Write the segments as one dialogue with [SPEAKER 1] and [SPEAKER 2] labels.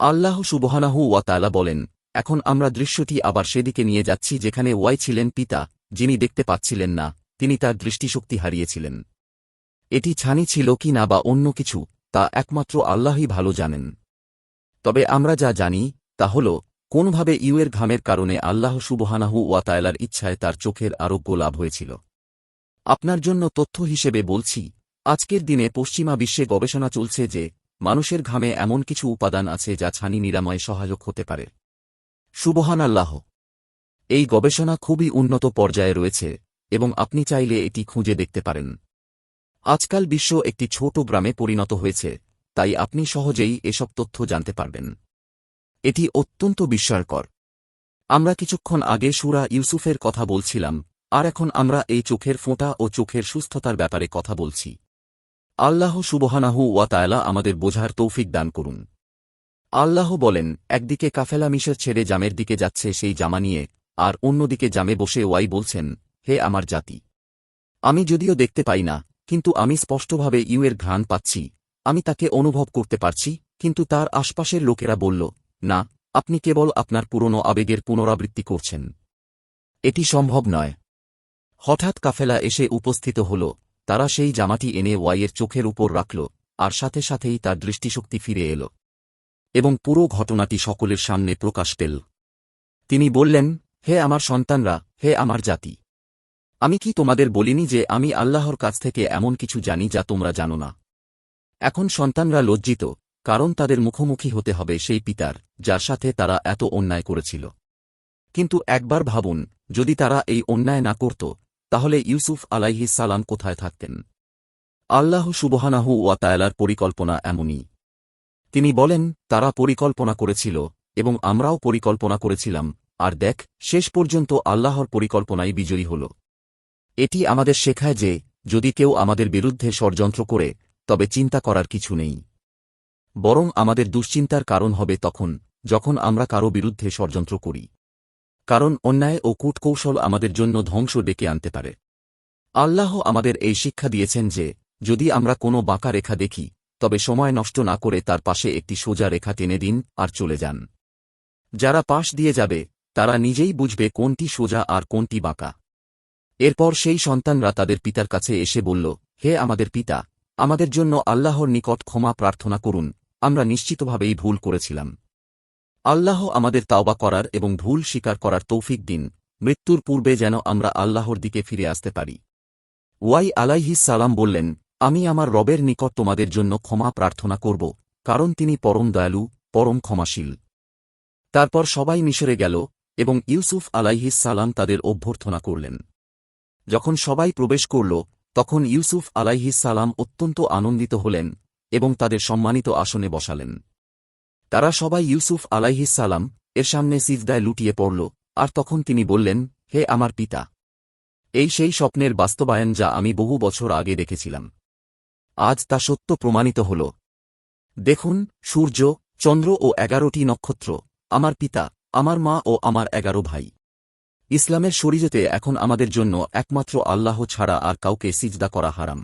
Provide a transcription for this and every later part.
[SPEAKER 1] আল্লাহ সুবহানাহু ওয়া তাআলা বলেন, এখন আমরা দৃশ্যটি আবার সেদিকে নিয়ে যাচ্ছি যেখানে ওয়াই ছিলেন পিতা, যিনি দেখতে পাচ্ছিলেন না, তিনি তার দৃষ্টিশক্তি হারিয়েছিলেন। এটি ছানি ছিল কি না বা অন্য কিছু, তা একমাত্র আল্লাহই ভালো জানেন। তবে আমরা যা জানি, তা হল, কোনভাবে ইউয়ের ঘামের কারণে আল্লাহ সুবহানাহু ওয়া তায়ালার ইচ্ছায় তার চোখের আরোগ্য লাভ হয়েছিল। আপনার জন্য তথ্য হিসেবে বলছি, আজকের দিনে পশ্চিমা বিশ্বে গবেষণা চলছে যে মানুষের ঘামে এমন কিছু উপাদান আছে যা ছানি নিরাময়ে সহায়ক হতে পারে। সুবহান আল্লাহ এই গবেষণা খুবই উন্নত পর্যায়ে রয়েছে, এবং আপনি চাইলে এটি খুঁজে দেখতে পারেন। আজকাল বিশ্ব একটি ছোট গ্রামে পরিণত হয়েছে, তাই আপনি সহজেই এসব তথ্য জানতে পারবেন। এটি অত্যন্ত বিস্ময়কর। আমরা কিছুক্ষণ আগে সুরা ইউসুফের কথা বলছিলাম, আর এখন আমরা এই চোখের ফোঁটা ও চোখের সুস্থতার ব্যাপারে কথা বলছি। আল্লাহ সুবহানাহু ওয়া তায়ালা আমাদের বোঝার তৌফিক দান করুন। আল্লাহ বলেন, একদিকে কাফেলা মিশর ছেড়ে জামের দিকে যাচ্ছে সেই জামা নিয়ে, আর অন্যদিকে জামে বসে ওয়াই বলছেন, হে আমার জাতি। আমি যদিও দেখতে পাই না, কিন্তু আমি স্পষ্টভাবে ইউয়ের ঘ্রাণ পাচ্ছি, আমি তাকে অনুভব করতে পারছি, কিন্তু তার আশপাশের লোকেরা বলল, না, আপনি কেবল আপনার পুরনো আবেগের পুনরাবৃত্তি করছেন। এটি সম্ভব নয়। হঠাৎ কাফেলা এসে উপস্থিত হল তারা সেই জামাটি এনে ওয়াইয়ের চোখের উপর রাখল, আর সাথে সাথেই তার দৃষ্টিশক্তি ফিরে এল। এবং পুরো ঘটনাটি সকলের সামনে প্রকাশ পেল। তিনি বললেন, হে আমার সন্তানরা, হে আমার জাতি, আমি কি তোমাদের বলিনি যে আমি আল্লাহর কাছ থেকে এমন কিছু জানি যা তোমরা জানো না? এখন সন্তানরা লজ্জিত, কারণ তাদের মুখোমুখি হতে হবে সেই পিতার, যার সাথে তারা এত অন্যায় করেছিল। কিন্তু একবার ভাবুন, যদি তারা এই অন্যায় না করত তাহলে ইউসুফ আলাইহিস সালাম কোথায় থাকতেন? আল্লাহ সুবহানাহু ওয়া তায়ালার পরিকল্পনা এমনই। তিনি বলেন, তারা পরিকল্পনা করেছিল এবং আমরাও পরিকল্পনা করেছিলাম, আর দেখ, শেষ পর্যন্ত আল্লাহর পরিকল্পনাই বিজয়ী হল। এটি আমাদের শেখায় যে, যদি কেউ আমাদের বিরুদ্ধে ষড়যন্ত্র করে, তবে চিন্তা করার কিছু নেই। বরং আমাদের দুশ্চিন্তার কারণ হবে তখন, যখন আমরা কারও বিরুদ্ধে ষড়যন্ত্র করি। কারণ অন্যায় ও কূটকৌশল আমাদের জন্য ধ্বংস ডেকে আনতে পারে। আল্লাহ আমাদের এই শিক্ষা দিয়েছেন যে, যদি আমরা কোনো বাঁকা রেখা দেখি, তবে সময় নষ্ট না করে তার পাশে একটি সোজা রেখা টেনে দিন আর চলে যান। যারা পাশ দিয়ে যাবে, তারা নিজেই বুঝবে কোনটি সোজা আর কোনটি বাঁকা। এরপর সেই সন্তানরা তাদের পিতার কাছে এসে বলল, হে আমাদের পিতা, আমাদের জন্য আল্লাহর নিকট ক্ষমা প্রার্থনা করুন, আমরা নিশ্চিতভাবেই ভুল করেছিলাম। আল্লাহ আমাদের তাওবা করার এবং ভুল স্বীকার করার তৌফিক দিন। মৃত্যুর পূর্বে যেন আমরা আল্লাহর দিকে ফিরে আসতে পারি। ওয়াই আলাইহিস সালাম বললেন, আমি আমার রবের নিকট তোমাদের জন্য ক্ষমা প্রার্থনা করব, কারণ তিনি পরম দয়ালু, পরম ক্ষমাশীল। তারপর সবাই মিশরে গেল, এবং ইউসুফ আলাইহিস সালাম তাদের অভ্যর্থনা করলেন। যখন সবাই প্রবেশ করল, তখন ইউসুফ আলাইহিস সালাম অত্যন্ত আনন্দিত হলেন, এবং তাদের সম্মানিত আসনে বসালেন। তারা সবাই ইউসুফ সালাম এর সামনে সিজদায় লুটিয়ে পড়ল, আর তখন তিনি বললেন, হে আমার পিতা, এই সেই স্বপ্নের বাস্তবায়ন যা আমি বহু বছর আগে দেখেছিলাম। আজ তা সত্য প্রমাণিত হল। দেখুন, সূর্য, চন্দ্র ও এগারোটি নক্ষত্র, আমার পিতা, আমার মা ও আমার এগারো ভাই। ইসলামের শরীয়তে এখন আমাদের জন্য একমাত্র আল্লাহ ছাড়া আর কাউকে সিজদা করা হারাম।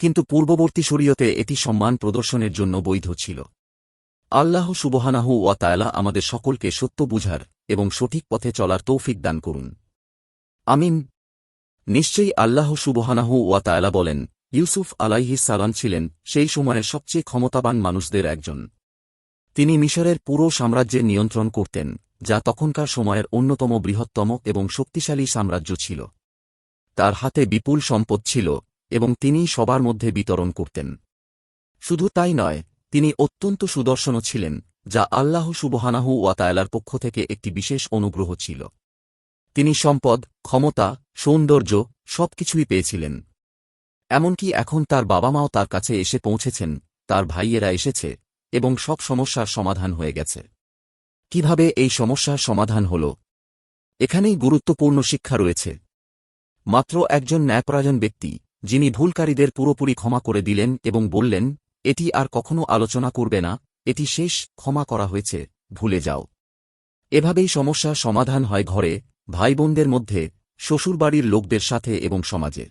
[SPEAKER 1] কিন্তু পূর্ববর্তী শরীয়তে এটি সম্মান প্রদর্শনের জন্য বৈধ ছিল। আল্লাহ সুবহানাহু ওয়া তায়ালা আমাদের সকলকে সত্য বুঝার এবং সঠিক পথে চলার তৌফিক দান করুন। আমিন। নিশ্চয়ই আল্লাহ সুবহানাহু ওয়া তায়ালা বলেন, ইউসুফ আলাইহি সালাম ছিলেন সেই সময়ের সবচেয়ে ক্ষমতাবান মানুষদের একজন। তিনি মিশরের পুরো সাম্রাজ্যের নিয়ন্ত্রণ করতেন, যা তখনকার সময়ের অন্যতম বৃহত্তম এবং শক্তিশালী সাম্রাজ্য ছিল। তার হাতে বিপুল সম্পদ ছিল এবং তিনি সবার মধ্যে বিতরণ করতেন। শুধু তাই নয় তিনি অত্যন্ত সুদর্শনও ছিলেন, যা আল্লাহ সুবহানাহু ওয়াতায়ালার পক্ষ থেকে একটি বিশেষ অনুগ্রহ ছিল। তিনি সম্পদ, ক্ষমতা, সৌন্দর্য সবকিছুই পেয়েছিলেন। এমনকি এখন তার বাবা মাও তার কাছে এসে পৌঁছেছেন, তার ভাইয়েরা এসেছে, এবং সব সমস্যার সমাধান হয়ে গেছে। কীভাবে এই সমস্যার সমাধান হল? এখানেই গুরুত্বপূর্ণ শিক্ষা রয়েছে। মাত্র একজন ন্যায়পরায়ণ ব্যক্তি, যিনি ভুলকারীদের পুরোপুরি ক্ষমা করে দিলেন এবং বললেন এটি আর কখনো আলোচনা করবে না, এটি শেষ, ক্ষমা করা হয়েছে, ভুলে যাও। এভাবেই সমস্যা সমাধান হয় ঘরে ভাই বোনদের মধ্যে, শ্বশুরবাড়ির লোকদের সাথে এবং সমাজে।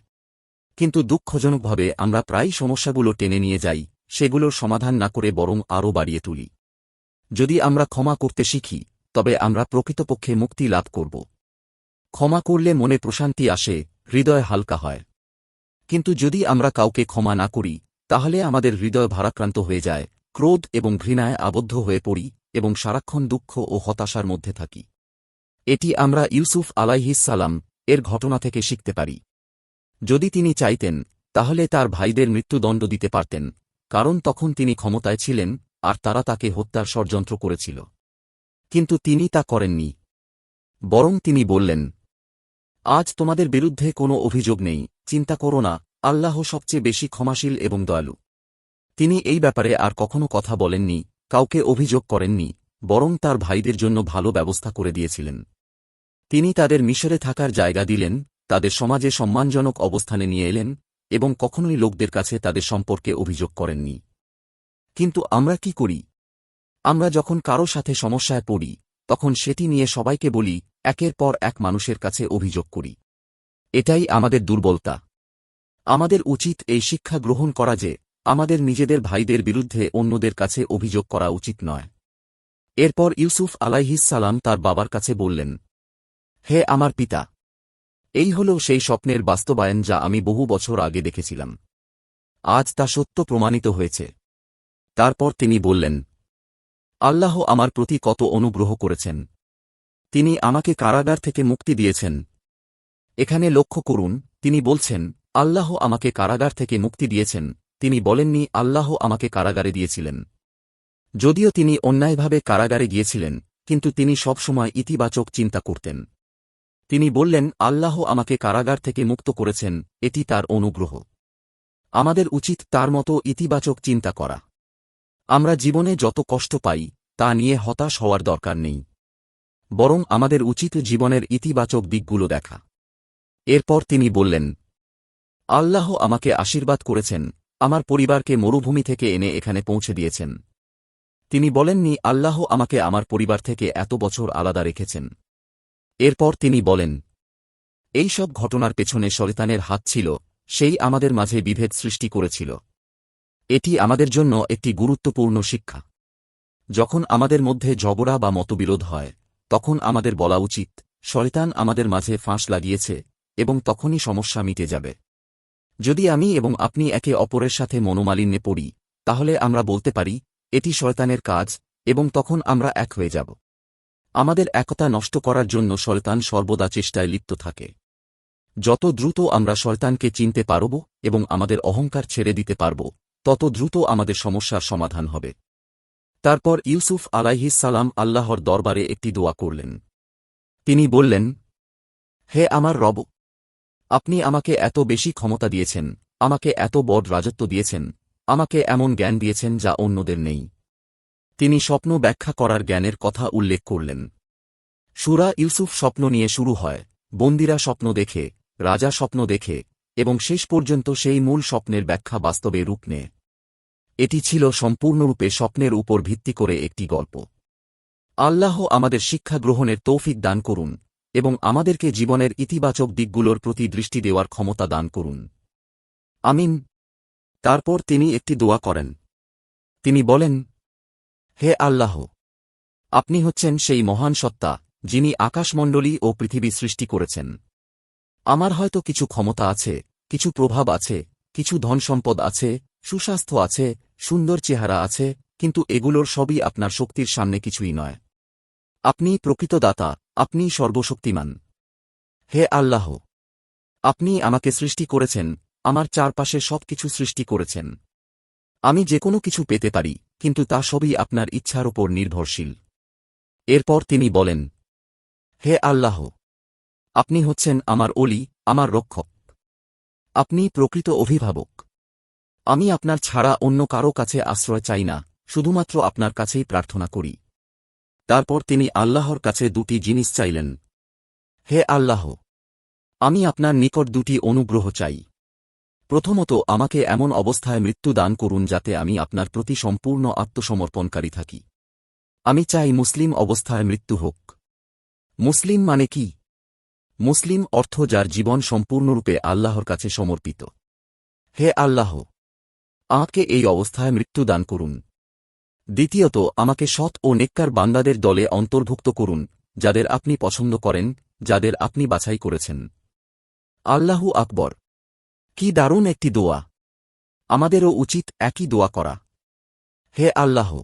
[SPEAKER 1] কিন্তু দুঃখজনকভাবে আমরা প্রায় সমস্যাগুলো টেনে নিয়ে যাই, সেগুলোর সমাধান না করে বরং আরও বাড়িয়ে তুলি। যদি আমরা ক্ষমা করতে শিখি, তবে আমরা প্রকৃতপক্ষে মুক্তি লাভ করব। ক্ষমা করলে মনে প্রশান্তি আসে, হৃদয় হালকা হয়। কিন্তু যদি আমরা কাউকে ক্ষমা না করি তাহলে আমাদের হৃদয় ভারাক্রান্ত হয়ে যায়, ক্রোধ এবং ঘৃণায় আবদ্ধ হয়ে পড়ি এবং সারাক্ষণ দুঃখ ও হতাশার মধ্যে থাকি। এটি আমরা ইউসুফ আলাইহিসালাম এর ঘটনা থেকে শিখতে পারি। যদি তিনি চাইতেন, তাহলে তার ভাইদের মৃত্যুদণ্ড দিতে পারতেন, কারণ তখন তিনি ক্ষমতায় ছিলেন আর তারা তাকে হত্যার ষড়যন্ত্র করেছিল। কিন্তু তিনি তা করেননি। বরং তিনি বললেন, আজ তোমাদের বিরুদ্ধে কোনো অভিযোগ নেই, চিন্তা করো না আল্লাহ সবচেয়ে বেশি ক্ষমাশীল এবং দয়ালু। তিনি এই ব্যাপারে আর কখনো কথা বলেননি, কাউকে অভিযোগ করেননি, বরং তার ভাইদের জন্য ভালো ব্যবস্থা করে দিয়েছিলেন। তিনি তাদের মিশরে থাকার জায়গা দিলেন, তাদের সমাজে সম্মানজনক অবস্থানে নিয়ে এলেন, এবং কখনোই লোকদের কাছে তাদের সম্পর্কে অভিযোগ করেননি। কিন্তু আমরা কি করি? আমরা যখন কারও সাথে সমস্যায় পড়ি, তখন সেটি নিয়ে সবাইকে বলি, একের পর এক মানুষের কাছে অভিযোগ করি। এটাই আমাদের দুর্বলতা। আমাদের উচিত এই শিক্ষা গ্রহণ করা যে, আমাদের নিজেদের ভাইদের বিরুদ্ধে অন্যদের কাছে অভিযোগ করা উচিত নয়। এরপর ইউসুফ আলাইহিসালাম তার বাবার কাছে বললেন, হে আমার পিতা, এই হল সেই স্বপ্নের বাস্তবায়ন যা আমি বহু বছর আগে দেখেছিলাম। আজ তা সত্য প্রমাণিত হয়েছে। তারপর তিনি বললেন, আল্লাহ আমার প্রতি কত অনুগ্রহ করেছেন। তিনি আমাকে কারাগার থেকে মুক্তি দিয়েছেন। এখানে লক্ষ্য করুন, তিনি বলছেন আল্লাহ আমাকে কারাগার থেকে মুক্তি দিয়েছেন, তিনি বলেননি, আল্লাহ আমাকে কারাগারে দিয়েছিলেন। যদিও তিনি অন্যায়ভাবে কারাগারে গিয়েছিলেন, কিন্তু তিনি সবসময় ইতিবাচক চিন্তা করতেন। তিনি বললেন, আল্লাহ আমাকে কারাগার থেকে মুক্ত করেছেন, এটি তার অনুগ্রহ। আমাদের উচিত তার মতো ইতিবাচক চিন্তা করা। আমরা জীবনে যত কষ্ট পাই, তা নিয়ে হতাশ হওয়ার দরকার নেই। বরং আমাদের উচিত জীবনের ইতিবাচক দিকগুলো দেখা। এরপর তিনি বললেন আল্লাহ আমাকে আশীর্বাদ করেছেন, আমার পরিবারকে মরুভূমি থেকে এনে এখানে পৌঁছে দিয়েছেন। তিনি বলেননি, আল্লাহ আমাকে আমার পরিবার থেকে এত বছর আলাদা রেখেছেন। এরপর তিনি বলেন, এই সব ঘটনার পেছনে শরিতানের হাত ছিল, সেই আমাদের মাঝে বিভেদ সৃষ্টি করেছিল। এটি আমাদের জন্য একটি গুরুত্বপূর্ণ শিক্ষা। যখন আমাদের মধ্যে ঝগড়া বা মতবিরোধ হয়, তখন আমাদের বলা উচিত, শয়তান আমাদের মাঝে ফাঁস লাগিয়েছে এবং তখনই সমস্যা মিটে যাবে। যদি আমি এবং আপনি একে অপরের সাথে মনোমালিন্যে পড়ি, তাহলে আমরা বলতে পারি, এটি শয়তানের কাজ, এবং তখন আমরা এক হয়ে যাব। আমাদের একতা নষ্ট করার জন্য শয়তান সর্বদা চেষ্টায় লিপ্ত থাকে। যত দ্রুত আমরা শয়তানকে চিনতে পারব এবং আমাদের অহংকার ছেড়ে দিতে পারব, তত দ্রুত আমাদের সমস্যার সমাধান হবে। তারপর ইউসুফ আলাইহিসালাম আল্লাহর দরবারে একটি দোয়া করলেন। তিনি বললেন, হে আমার রব আপনি আমাকে এত বেশি ক্ষমতা দিয়েছেন, আমাকে এত বড় রাজত্ব দিয়েছেন, আমাকে এমন জ্ঞান দিয়েছেন যা অন্যদের নেই। তিনি স্বপ্ন ব্যাখ্যা করার জ্ঞানের কথা উল্লেখ করলেন। সুরা ইউসুফ স্বপ্ন নিয়ে শুরু হয়, বন্দিরা স্বপ্ন দেখে, রাজা স্বপ্ন দেখে, এবং শেষ পর্যন্ত সেই মূল স্বপ্নের ব্যাখ্যা বাস্তবে রূপ নেয়। এটি ছিল সম্পূর্ণরূপে স্বপ্নের উপর ভিত্তি করে একটি গল্প। আল্লাহ আমাদের শিক্ষা গ্রহণের তৌফিক দান করুন এবং আমাদেরকে জীবনের ইতিবাচক দিকগুলোর প্রতি দৃষ্টি দেওয়ার ক্ষমতা দান করুন। আমিন। তারপর তিনি একটি দোয়া করেন। তিনি বলেন, হে আল্লাহ, আপনি হচ্ছেন সেই মহান সত্তা, যিনি আকাশমণ্ডলী ও পৃথিবী সৃষ্টি করেছেন। আমার হয়তো কিছু ক্ষমতা আছে, কিছু প্রভাব আছে, কিছু ধনসম্পদ আছে, সুস্বাস্থ্য আছে, সুন্দর চেহারা আছে, কিন্তু এগুলোর সবই আপনার শক্তির সামনে কিছুই নয়। আপনি প্রকৃত দাতা আপনি সর্বশক্তিমান। হে আল্লাহ! আপনি আমাকে সৃষ্টি করেছেন, আমার চারপাশে সব কিছু সৃষ্টি করেছেন। আমি যে কোনো কিছু পেতে পারি, কিন্তু তা সবই আপনার ইচ্ছার ওপর নির্ভরশীল। এরপর তিনি বলেন, হে আল্লাহ! আপনি হচ্ছেন আমার অলি আমার রক্ষক। আপনি প্রকৃত অভিভাবক। আমি আপনার ছাড়া অন্য কারও কাছে আশ্রয় চাই না, শুধুমাত্র আপনার কাছেই প্রার্থনা করি। তারপর তিনি আল্লাহর কাছে দুটি জিনিস চাইলেন। হে আল্লাহ, আমি আপনার নিকট দুটি অনুগ্রহ চাই। প্রথমত, আমাকে এমন অবস্থায় মৃত্যু দান করুন যাতে আমি আপনার প্রতি সম্পূর্ণ আত্মসমর্পণকারী থাকি। আমি চাই মুসলিম অবস্থায় মৃত্যু হোক। মুসলিম মানে কি? মুসলিম অর্থ যার জীবন সম্পূর্ণরূপে আল্লাহর কাছে সমর্পিত। হে আল্লাহ, আমাকে এই অবস্থায় মৃত্যু দান করুন। দ্বিতীয়ত, আমাকে সৎ ও নেককার বান্দাদের দলে অন্তর্ভুক্ত করুন, যাদের আপনি পছন্দ করেন, যাদের আপনি বাছাই করেছেন। আল্লাহু আকবর। কি দারুণ একটি দোয়া। আমাদেরও উচিত একই দোয়া করা। হে আল্লাহ!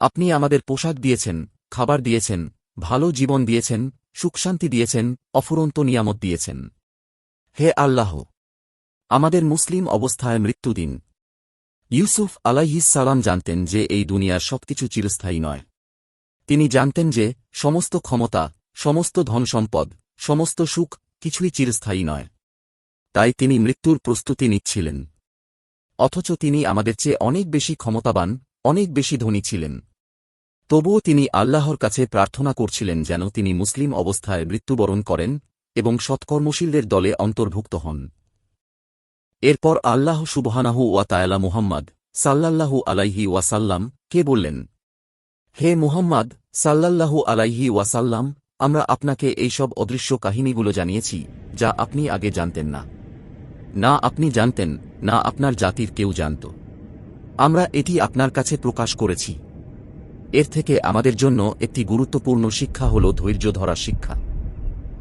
[SPEAKER 1] আপনি আমাদের পোশাক দিয়েছেন, খাবার দিয়েছেন, ভালো জীবন দিয়েছেন সুখশান্তি দিয়েছেন, অফুরন্ত নিয়ামত দিয়েছেন। হে আল্লাহ! আমাদের মুসলিম অবস্থায় মৃত্যু ইউসুফ সালাম জানতেন যে এই দুনিয়ার সবকিছু চিরস্থায়ী নয়। তিনি জানতেন যে সমস্ত ক্ষমতা, সমস্ত ধনসম্পদ, সমস্ত সুখ কিছুই চিরস্থায়ী নয়। তাই তিনি মৃত্যুর প্রস্তুতি নিচ্ছিলেন। অথচ তিনি আমাদের চেয়ে অনেক বেশি ক্ষমতাবান, অনেক বেশি ধনী ছিলেন। তবুও তিনি আল্লাহর কাছে প্রার্থনা করছিলেন যেন তিনি মুসলিম অবস্থায় মৃত্যুবরণ করেন এবং সৎকর্মশীলদের দলে অন্তর্ভুক্ত হন। এরপর আল্লাহ সুবহানাহু ওয়া তায়ালা মুহাম্মদ সাল্লাল্লাহু আলাইহি ওয়াসাল্লাম কে বললেন, হে মুহাম্মদ সাল্লাল্লাহু আলাইহি ওয়াসাল্লাম, আমরা আপনাকে এইসব অদৃশ্য কাহিনীগুলো জানিয়েছি, যা আপনি আগে জানতেন না। না আপনি জানতেন, না আপনার জাতির কেউ জানত। আমরা এটি আপনার কাছে প্রকাশ করেছি। এর থেকে আমাদের জন্য একটি গুরুত্বপূর্ণ শিক্ষা হল ধৈর্য ধরার শিক্ষা।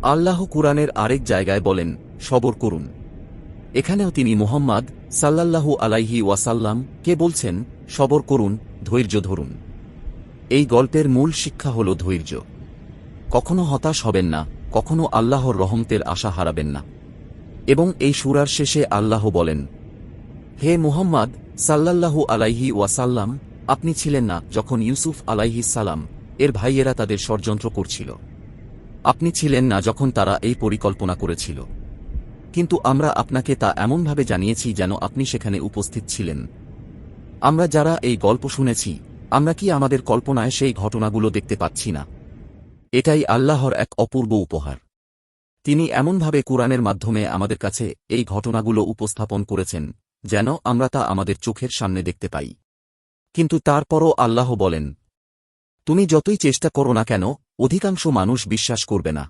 [SPEAKER 1] আল্লাহ কুরআনের আরেক জায়গায় বলেন, সবর করুন। এখানেও তিনি মুহাম্মদ সাল্লাল্লাহু আলাইহি ওয়াসাল্লাম কে বলছেন, সবর করুন, ধৈর্য ধরুন এই গল্পের মূল শিক্ষা হল ধৈর্য। কখনো হতাশ হবেন না, কখনো আল্লাহর রহমতের আশা হারাবেন না। এবং এই সুরার শেষে আল্লাহ বলেন, হে মুহাম্মদ সাল্লাল্লাহু আলাইহি ওয়াসাল্লাম, আপনি ছিলেন না যখন ইউসুফ আলাইহি সালাম, এর ভাইয়েরা তাদের ষড়যন্ত্র করছিল। আপনি ছিলেন না যখন তারা এই পরিকল্পনা করেছিল। কিন্তু আমরা আপনাকে তা এমনভাবে জানিয়েছি যেন আপনি সেখানে উপস্থিত ছিলেন। আমরা যারা এই গল্প শুনেছি, আমরা কি আমাদের কল্পনায় সেই ঘটনাগুলো দেখতে পাচ্ছি না? এটাই আল্লাহর এক অপূর্ব উপহার। তিনি এমনভাবে কোরআনের মাধ্যমে আমাদের কাছে এই ঘটনাগুলো উপস্থাপন করেছেন, যেন আমরা তা আমাদের চোখের সামনে দেখতে পাই। কিন্তু তারপরও আল্লাহ বলেন, তুমি যতই চেষ্টা করো না কেন, অধিকাংশ মানুষ বিশ্বাস করবে না।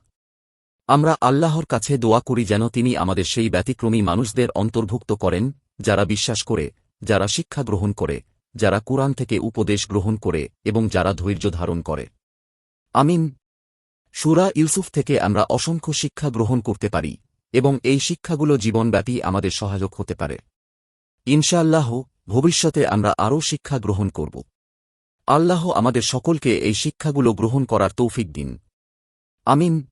[SPEAKER 1] আমরা আল্লাহর কাছে দোয়া করি যেন তিনি আমাদের সেই ব্যতিক্রমী মানুষদের অন্তর্ভুক্ত করেন, যারা বিশ্বাস করে, যারা শিক্ষা গ্রহণ করে, যারা কুরআন থেকে উপদেশ গ্রহণ করে এবং যারা ধৈর্য ধারণ করে। আমিন। সুরা ইউসুফ থেকে আমরা অসংখ্য শিক্ষা গ্রহণ করতে পারি এবং এই শিক্ষাগুলো জীবনব্যাপী আমাদের সহায়ক হতে পারে। ইনশাআল্লাহ, ভবিষ্যতে আমরা আরও শিক্ষা গ্রহণ করব। আল্লাহ আমাদের সকলকে এই শিক্ষাগুলো গ্রহণ করার তৌফিক দিন। আমিন।